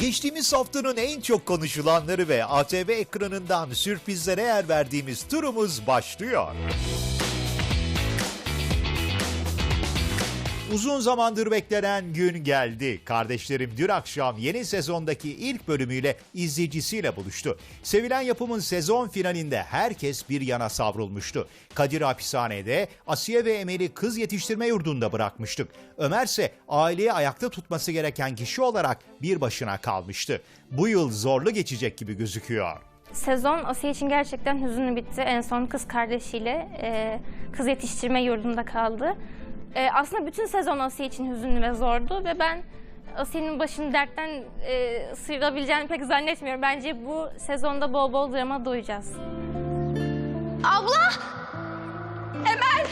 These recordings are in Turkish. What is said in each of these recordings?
Geçtiğimiz haftanın en çok konuşulanları ve ATV ekranından sürprizlere yer verdiğimiz turumuz başlıyor. Uzun zamandır beklenen gün geldi. Kardeşlerim dün akşam yeni sezondaki ilk bölümüyle izleyicisiyle buluştu. Sevilen yapımın sezon finalinde herkes bir yana savrulmuştu. Kadir hapishanede, Asiye ve Emel'i kız yetiştirme yurdunda bırakmıştık. Ömer ise aileyi ayakta tutması gereken kişi olarak bir başına kalmıştı. Bu yıl zorlu geçecek gibi gözüküyor. Sezon Asiye için gerçekten hüzünlü bitti. En son kız kardeşiyle e, kız yetiştirme yurdunda kaldı. E, aslında bütün sezon Asiye için hüzünlü ve zordu ve ben Asiye'nin başını dertten e, sıyrılabileceğini pek zannetmiyorum. Bence bu sezonda bol bol drama duyacağız. Abla! Emel!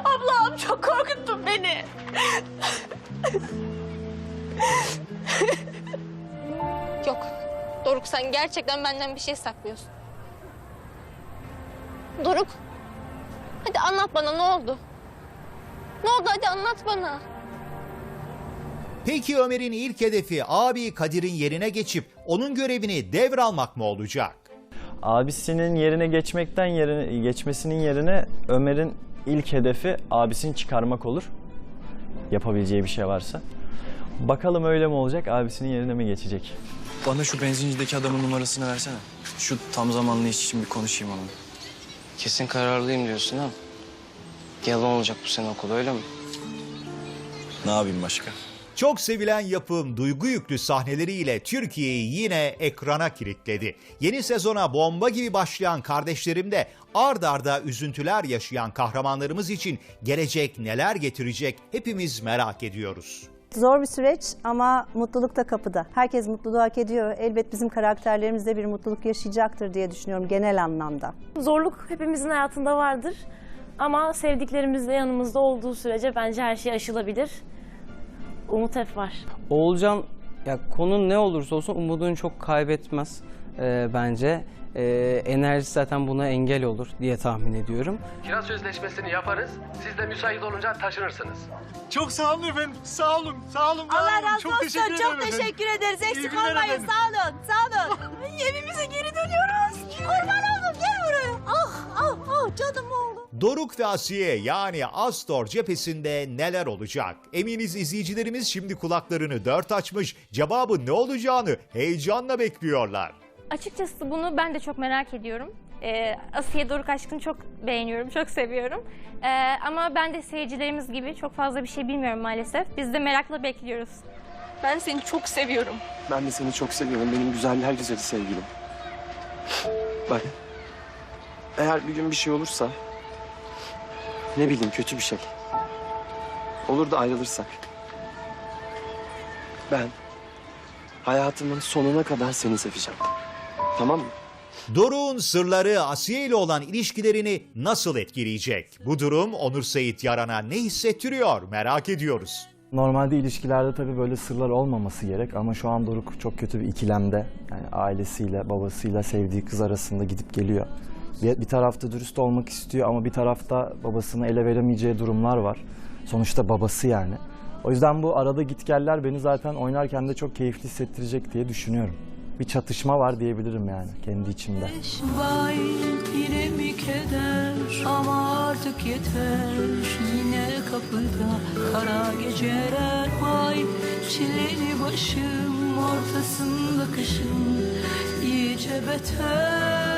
Ablam çok korkuttun beni. Yok. Doruk sen gerçekten benden bir şey saklıyorsun. Doruk. Hadi anlat bana ne oldu? Ne oldu hadi anlat bana. Peki Ömer'in ilk hedefi abi Kadir'in yerine geçip onun görevini devralmak mı olacak? Abisinin yerine geçmekten yerine geçmesinin yerine Ömer'in ilk hedefi abisini çıkarmak olur. Yapabileceği bir şey varsa. Bakalım öyle mi olacak, abisinin yerine mi geçecek? Bana şu benzincideki adamın numarasını versene. Şu tam zamanlı iş için bir konuşayım onunla. Kesin kararlıyım diyorsun ha? Yalan olacak bu sene okul öyle mi? Ne yapayım başka? Çok sevilen yapım duygu yüklü sahneleriyle Türkiye'yi yine ekrana kilitledi. Yeni sezona bomba gibi başlayan kardeşlerim de ard arda üzüntüler yaşayan kahramanlarımız için gelecek neler getirecek hepimiz merak ediyoruz. Zor bir süreç ama mutluluk da kapıda. Herkes mutluluğu hak ediyor. Elbet bizim karakterlerimiz de bir mutluluk yaşayacaktır diye düşünüyorum genel anlamda. Zorluk hepimizin hayatında vardır. Ama sevdiklerimizle yanımızda olduğu sürece bence her şey aşılabilir. Umut hep var. Oğulcan ya konu ne olursa olsun umudunu çok kaybetmez e, bence. E, enerjisi zaten buna engel olur diye tahmin ediyorum. Kira sözleşmesini yaparız. Siz de müsait olunca taşınırsınız. Çok sağ olun efendim. Sağ olun. Sağ olun. var Allah olun. razı çok olsun. Teşekkür çok efendim. teşekkür ederiz. Eksik olmayın. efendim. Sağ olun. Sağ olun. Evimize geri dönüyoruz. Kurban oldum. Gel buraya. Ah ah ah canım oğlum. Doruk ve Asiye yani Astor cephesinde neler olacak? Eminiz izleyicilerimiz şimdi kulaklarını dört açmış, cevabı ne olacağını heyecanla bekliyorlar. Açıkçası bunu ben de çok merak ediyorum. Ee, Asiye Doruk aşkını çok beğeniyorum, çok seviyorum. Ee, ama ben de seyircilerimiz gibi çok fazla bir şey bilmiyorum maalesef. Biz de merakla bekliyoruz. Ben seni çok seviyorum. Ben de seni çok seviyorum. Benim güzeller güzeli sevgilim. Bak. Eğer bir gün bir şey olursa... Ne bileyim kötü bir şey. Olur da ayrılırsak. Ben hayatımın sonuna kadar seni seveceğim. Tamam mı? Doruk'un sırları Asiye ile olan ilişkilerini nasıl etkileyecek? Bu durum Onur Seyit Yaran'a ne hissettiriyor merak ediyoruz. Normalde ilişkilerde tabii böyle sırlar olmaması gerek ama şu an Doruk çok kötü bir ikilemde. Yani ailesiyle, babasıyla, sevdiği kız arasında gidip geliyor. Bir, bir tarafta dürüst olmak istiyor ama bir tarafta babasını ele veremeyeceği durumlar var. Sonuçta babası yani. O yüzden bu arada gitgeller beni zaten oynarken de çok keyifli hissettirecek diye düşünüyorum. Bir çatışma var diyebilirim yani kendi içimde. Yine mi keder ama artık yeter Yine kapıda kara geceler Vay çileli başım ortasında kışın iyice beter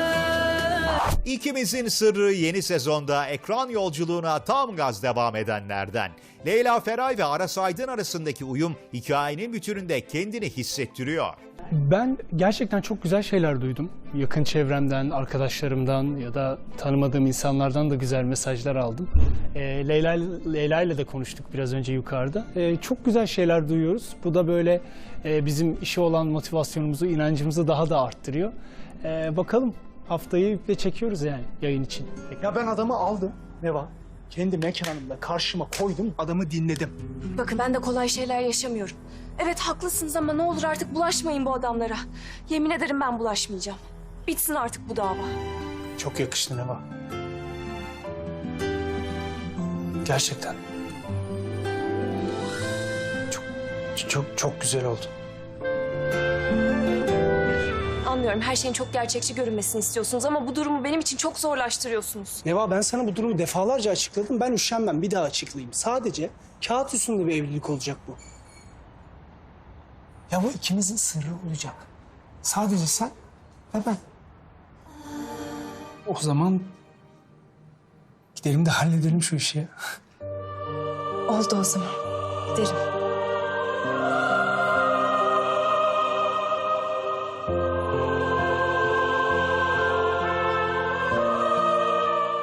İkimizin sırrı yeni sezonda ekran yolculuğuna tam gaz devam edenlerden. Leyla Feray ve Aras Aydın arasındaki uyum hikayenin bütününde kendini hissettiriyor. Ben gerçekten çok güzel şeyler duydum. Yakın çevremden, arkadaşlarımdan ya da tanımadığım insanlardan da güzel mesajlar aldım. Ee, Leyla, Leyla ile de konuştuk biraz önce yukarıda. Ee, çok güzel şeyler duyuyoruz. Bu da böyle e, bizim işe olan motivasyonumuzu, inancımızı daha da arttırıyor. Ee, bakalım haftayı iple çekiyoruz yani yayın için. Ya ben adamı aldım. Ne var? Kendi mekanımda karşıma koydum, adamı dinledim. Bakın ben de kolay şeyler yaşamıyorum. Evet haklısınız ama ne olur artık bulaşmayın bu adamlara. Yemin ederim ben bulaşmayacağım. Bitsin artık bu dava. Çok yakıştı Neva. Gerçekten. Çok, çok, çok güzel oldu. Anlıyorum. Her şeyin çok gerçekçi görünmesini istiyorsunuz ama bu durumu benim için çok zorlaştırıyorsunuz. Neva ben sana bu durumu defalarca açıkladım. Ben üşenmem bir daha açıklayayım. Sadece kağıt üstünde bir evlilik olacak bu. Ya bu ikimizin sırrı olacak. Sadece sen ve ben. O zaman gidelim de halledelim şu işi. Oldu o zaman. Giderim.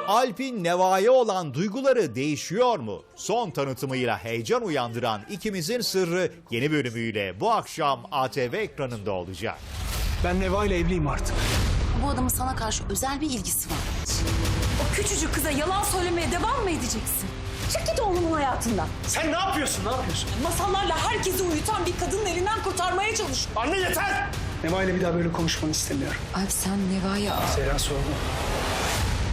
Alp'in Neva'ya olan duyguları değişiyor mu? Son tanıtımıyla heyecan uyandıran ikimizin sırrı yeni bölümüyle bu akşam ATV ekranında olacak. Ben Neva ile evliyim artık. Bu adamın sana karşı özel bir ilgisi var. O küçücük kıza yalan söylemeye devam mı edeceksin? Çık git oğlumun hayatından. Sen ne yapıyorsun, ne yapıyorsun? Masallarla herkesi uyutan bir kadının elinden kurtarmaya çalış. Anne yeter! Neva ile bir daha böyle konuşmanı istemiyorum. Alp sen Neva'ya... Zehra sorma.